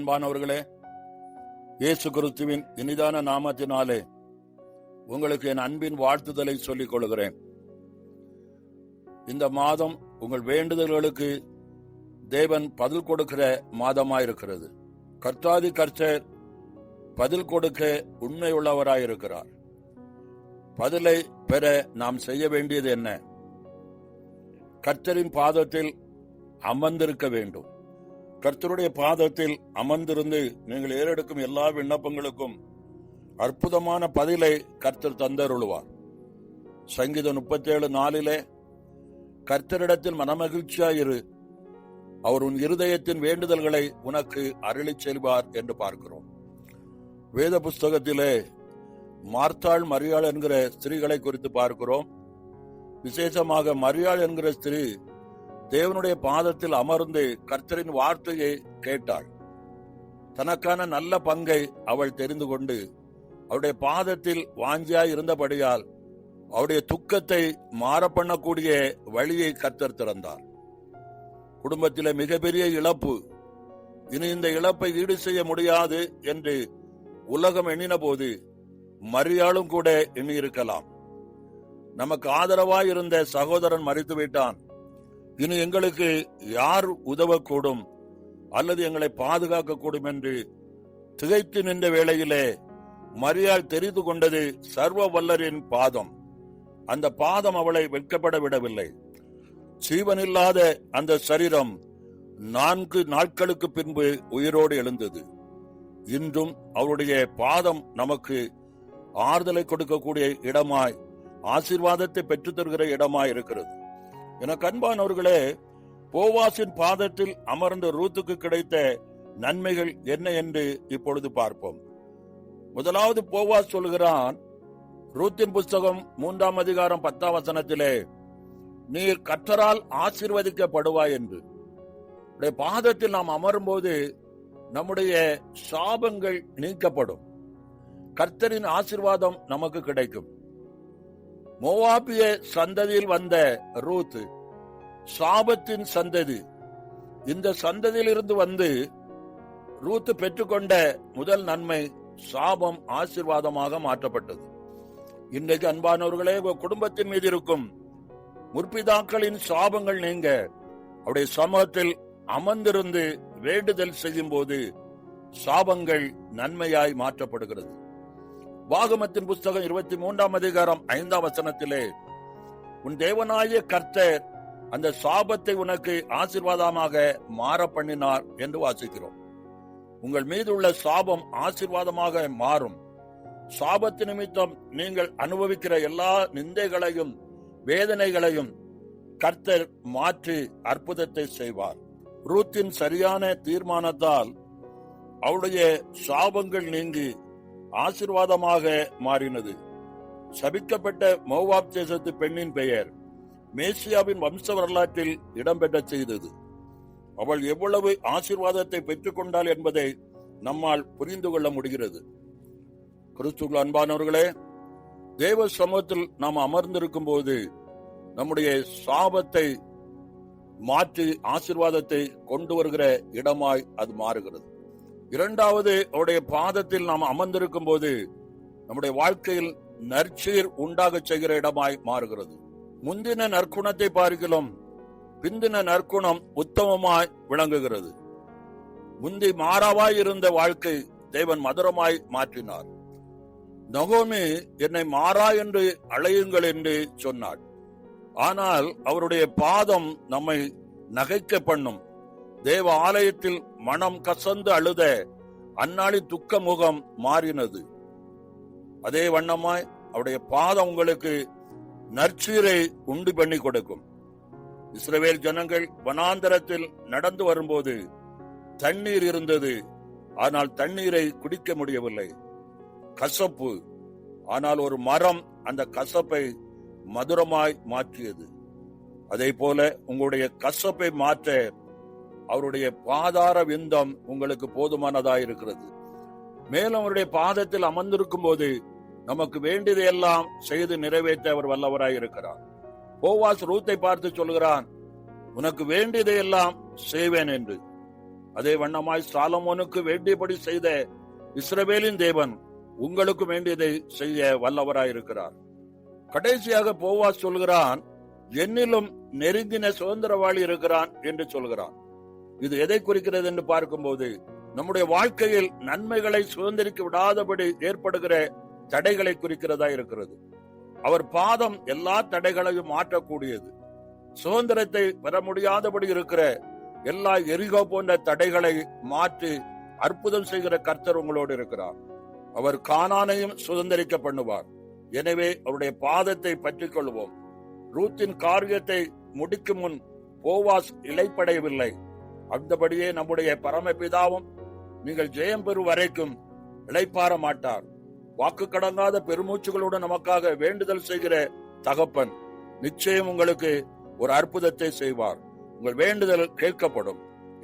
அன்பானவர்களே இயேசு கிறிஸ்துவின் இனிதான நாமத்தினாலே உங்களுக்கு என் அன்பின் வாழ்த்துதலை சொல்லிக் கொள்கிறேன். இந்த மாதம் உங்கள் வேண்டுதல்களுக்கு தேவன் பதில் கொடுக்கிற மாதமாயிருக்கிறது. கர்த்தாதி கர்த்தர் பதில் கொடுக்க உண்மையுள்ளவராயிருக்கிறார். பதிலை பெற நாம் செய்ய வேண்டியது என்ன? கர்த்தரின் பாதத்தில் அமர்ந்திருக்க வேண்டும். கர்த்தருடைய பாதத்தில் அமர்ந்திருந்து நீங்கள் ஏறெடுக்கும் எல்லா விண்ணப்பங்களுக்கும் அற்புதமான பதிலை கர்த்தர் தந்தருள்வார். சங்கீதம் முப்பத்தேழு நாளிலே கர்த்தரிடத்தில் மனமகிழ்ச்சியாயிரு. அவர் உன் இருதயத்தின் வேண்டுதல்களை உனக்கு அருளி செல்வார் என்று பார்க்கிறோம். வேத புஸ்தகத்திலே மார்த்தாள் மரியாள் என்கிற ஸ்திரீகளை குறித்து பார்க்கிறோம். விசேஷமாக மரியாள் என்கிற ஸ்திரீ தேவனுடைய பாதத்தில் அமர்ந்து கர்த்தரின் வார்த்தையை கேட்டாள். தனக்கான நல்ல பங்கை அவள் தெரிந்து கொண்டு அவருடைய பாதத்தில் வாஞ்சியாய் இருந்தபடியால் அவருடைய துக்கத்தை மாற பண்ணக்கூடிய வழியை கர்த்தர் திறந்தார். குடும்பத்தில் மிகப்பெரிய இழப்பு. இனி இந்த இழப்பை ஈடு செய்ய முடியாது என்று உலகம் எண்ணின போது மரியாளும் கூட எண்ணியிருக்கலாம். நமக்கு ஆதரவாய் இருந்த சகோதரன் மறித்து விட்டான் இனி எங்களுக்கு யார் உதவக்கூடும் அல்லது எங்களை பாதுகாக்கக்கூடும் என்று திகைத்து நின்ற வேளையிலே மரியாள் தெரிந்து கொண்டது சர்வ வல்லரின் பாதம். அந்த பாதம் அவளை வெட்கப்பட விடவில்லை. ஜீவனில்லாத அந்த சரீரம் நான்கு நாட்களுக்கு பின்பு உயிரோடு எழுந்தது. இன்றும் அவருடைய பாதம் நமக்கு ஆறுதலை கொடுக்கக்கூடிய இடமாய் ஆசீர்வாதத்தை பெற்றுத் தருகிற இடமாய் இருக்கிறது. என கண்பானவர்களே போவாசின் பாதத்தில் அமர்ந்த ரூத்துக்கு கிடைத்த நன்மைகள் என்ன என்று இப்பொழுது பார்ப்போம். முதலாவது போவாஸ் சொல்கிறான் ரூத்தின் புஸ்தகம் மூன்றாம் அதிகாரம் பத்தாம் வசனத்திலே நீர் கற்றரால் ஆசீர்வதிக்கப்படுவாய் என்று. பாதத்தில் நாம் அமரும்போது நம்முடைய சாபங்கள் நீக்கப்படும். கர்த்தரின் ஆசிர்வாதம் நமக்கு கிடைக்கும். மோவாபிய சந்ததியில் வந்த ரூத் சாபத்தின் சந்ததி. இந்த சந்ததியிலிருந்து வந்து ரூத்து பெற்றுக்கொண்ட முதல் நன்மை சாபம் ஆசீர்வாதமாக மாற்றப்பட்டது. இன்றைக்கு அன்பானவர்களே உங்க குடும்பத்தின் மீது இருக்கும் முற்பிதாக்களின் சாபங்கள் நீங்க. அவருடைய சமூகத்தில் அமர்ந்திருந்து வேண்டுதல் செய்யும் போது சாபங்கள் நன்மையாய் மாற்றப்படுகிறது. வாகமத்தின் புஸ்தகம் இருபத்தி மூன்றாம் அதிகாரம் ஐந்தாம் வசனத்திலே உன் தேவனாய கர்த்தர் அந்த சாபத்தை உனக்கு ஆசீர்வாதமாக மாற பண்ணினார் என்று வாசிக்கிறோம். உங்கள் மீது உள்ள சாபம் ஆசீர்வாதமாக மாறும். சாபத்து நிமித்தம் நீங்கள் அனுபவிக்கிற எல்லா நிந்தைகளையும் வேதனைகளையும் கர்த்தர் மாற்றி அற்புதத்தை செய்வார். ரூத்தின் சரியான தீர்மானத்தால் அவளுடைய சாபங்கள் நீங்கி ஆசிர்வாதமாக மாறினது. சபிக்கப்பட்ட மோவாப் தேசத்து பெண்ணின் பெயர் மேசியாவின் வம்ச வரலாற்றில் இடம்பெற்ற செய்தது. அவள் எவ்வளவு ஆசீர்வாதத்தை பெற்றுக்கொண்டாள் என்பதை நம்மால் புரிந்து கொள்ள முடிகிறது. கிறிஸ்துகள் அன்பானவர்களே தேவ சமூகத்தில் நாம் அமர்ந்திருக்கும் போது நம்முடைய சாபத்தை மாற்றி ஆசிர்வாதத்தை கொண்டு வருகிற இடமாய் அது மாறுகிறது. இரண்டாவது அவருடைய பாதத்தில் நாம் அமர்ந்திருக்கும் போது நம்முடைய வாழ்க்கையில் நற்சீர் உண்டாக செய்கிற இடமாய் மாறுகிறது. முந்தின நற்குணத்தை பார்க்கலாம் பிந்தின நற்குணம் உத்தமமாய் விளங்குகிறது. முந்தி மாறாவாய் இருந்த வாழ்க்கை தேவன் மதுரமாய் மாற்றினார். நகோமி என்னை மாறா என்று அழையுங்கள் என்று சொன்னாள் ஆனால் அவருடைய பாதம் நம்மை நகைக்க பண்ணும். தேவ ஆலயத்தில் மனம் கசந்து அழுத அந்நாளி துக்க முகம் மாறினது. அதே வண்ணமாய் அவருடைய பாதம் உங்களுக்கு நற்சீரை உண்டு பண்ணி கொடுக்கும். இஸ்ரவேல் ஜனங்கள் வனாந்தரத்தில் நடந்து வரும்போது தண்ணீர் இருந்தது. ஆனால் தண்ணீரை குடிக்க முடியவில்லை. கசப்பு. ஆனால் ஒரு மரம் அந்த கசப்பை மதுரமாய் மாற்றியது. அதே போல உங்களுடைய கசப்பை மாற்ற அவருடைய பாதார விந்தம் உங்களுக்கு போதுமானதாய் இருக்கிறது. மேலும் அவருடைய பாதத்தில் அமர்ந்திருக்கும் போது நமக்கு வேண்டியதையெல்லாம் செய்து நிறைவேற்ற அவர் வல்லவராய் இருக்கிறார். போவாஸ் ரூத்தை பார்த்து சொல்கிறான் உனக்கு வேண்டியதையெல்லாம் செய்வேன் என்று. அதே வண்ணமாய் சாலமோனுக்கு வேண்டியபடி செய்த இஸ்ரவேலின் தேவன் உங்களுக்கு வேண்டியதை செய்ய வல்லவராயிருக்கிறார் கடைசியாக போவா சொல்கிறான் என்னிலும் நெருங்கின சுதந்திரவாளி இருக்கிறான் என்று சொல்கிறான். இது எதை குறிக்கிறது என்று பார்க்கும்போது நம்முடைய வாழ்க்கையில் நன்மைகளை சுதந்திரிக்க விடாதபடி ஏற்படுகிற தடைகளை குறிக்கிறதா இருக்கிறது. அவர் பாதம் எல்லா தடைகளையும் மாற்றக்கூடியது. சுதந்திரத்தை பெற முடியாதபடி இருக்கிற எல்லா எரிகோ போன்ற தடைகளை மாற்றி அற்புதம் செய்கிற கர்த்தர் உங்களோடு இருக்கிறார். அவர் காணானையும் சுதந்திரிக்க பண்ணுவார். எனவே அவருடைய பாதத்தை பற்றிக் கொள்வோம் ரூத்தின் காரியத்தை முடிக்கும் முன் போவாஸ் இலைப்படையவில்லை. அந்தபடியே நம்முடைய பரமபிதாவும் நீங்கள் ஜெயம் பெறும் வரைக்கும் இளைப்பாற மாட்டார். வாக்கு கடங்காத பெருமூச்சுகளுடன் நமக்காக வேண்டுதல் செய்கிற தகப்பன் நிச்சயம் உங்களுக்கு ஒரு அற்புதத்தை செய்வார். உங்கள் வேண்டுதல் கேட்கப்படும்.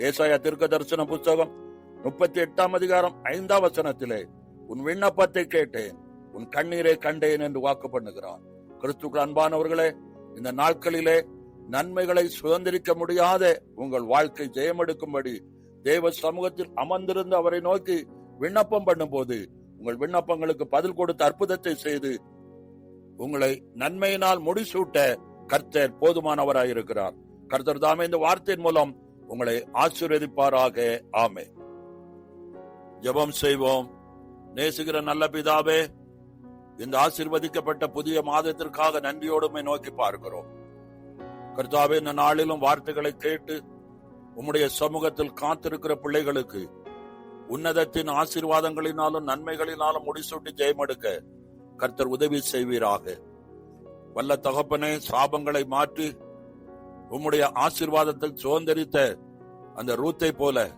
ஏசாய திருக்க தரிசன புஸ்தகம் முப்பத்தி எட்டாம் அதிகாரம் ஐந்தாம் வசனத்திலே உன் விண்ணப்பத்தை கேட்டேன் உன் கண்ணீரை கண்டேன் என்று வாக்கு பண்ணுகிறார். கிறிஸ்துக்கு அன்பானவர்களே இந்த நாட்களிலே நன்மைகளை சுதந்திரிக்க முடியாத உங்கள் வாழ்க்கை ஜெயமெடுக்கும்படி தேவ சமூகத்தில் அமர்ந்திருந்து அவரை நோக்கி விண்ணப்பம் பண்ணும்போது உங்கள் விண்ணப்பங்களுக்கு பதில் கொடுத்து அற்புதத்தை செய்து உங்களை நன்மையினால் முடிசூட்ட கர்த்தர் போதுமானவராயிருக்கிறார். கர்த்தர் தாமே இந்த வார்த்தையின் மூலம் உங்களை ஆசீர்வதிப்பாராக. ஆமே ஜெபம் செய்வோம். நேசுகிற நல்ல பிதாவே இந்த ஆசிர்வதிக்கப்பட்ட புதிய மாதத்திற்காக நன்றியோடுமை நோக்கி பார்க்கிறோம். கர்த்தாவே இந்த நாளிலும் வார்த்தைகளை கேட்டு உம்முடைய சமூகத்தில் காத்திருக்கிற பிள்ளைகளுக்கு உன்னதத்தின் ஆசீர்வாதங்களினாலும் நன்மைகளினாலும் முடிசூட்டி ஜெயமெடுக்க கர்த்தர் உதவி செய்வீராக. வல்ல தகப்பனே சாபங்களை மாற்றி உம்முடைய ஆசீர்வாதத்தை சுதந்திரித்த அந்த ரூத்தை போல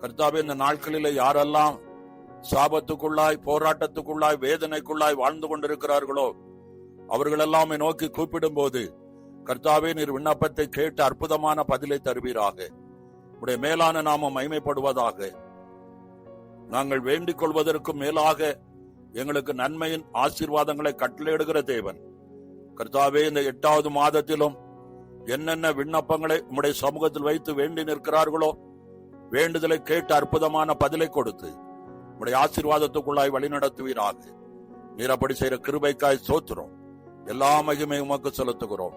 கர்த்தாவே இந்த நாட்களில யாரெல்லாம் சாபத்துக்குள்ளாய் போராட்டத்துக்குள்ளாய் வேதனைக்குள்ளாய் வாழ்ந்து கொண்டிருக்கிறார்களோ அவர்களெல்லாம் நோக்கி கூப்பிடும் போது கர்த்தாவே நீர் விண்ணப்பத்தை கேட்டு அற்புதமான பதிலை தருவீராக. உடைய மேலான நாமம் மைமைப்படுவதாக நாங்கள் வேண்டிக் கொள்வதற்கும் மேலாக எங்களுக்கு நன்மையின் ஆசீர்வாதங்களை கட்டளையிடுகிற தேவன். கர்த்தாவே இந்த எட்டாவது மாதத்திலும் என்னென்ன விண்ணப்பங்களை உம்முடைய சமூகத்தில் வைத்து வேண்டி நிற்கிறார்களோ வேண்டுதலை கேட்டு அற்புதமான பதிலை கொடுத்து உடைய ஆசீர்வாதத்துக்குள்ளாய் வழிநடத்துவீராக. நீர் அப்படி செய்கிற கிருபைக்காய் சோத்துறோம் எல்லா மகிமை உமக்கு செலுத்துகிறோம்.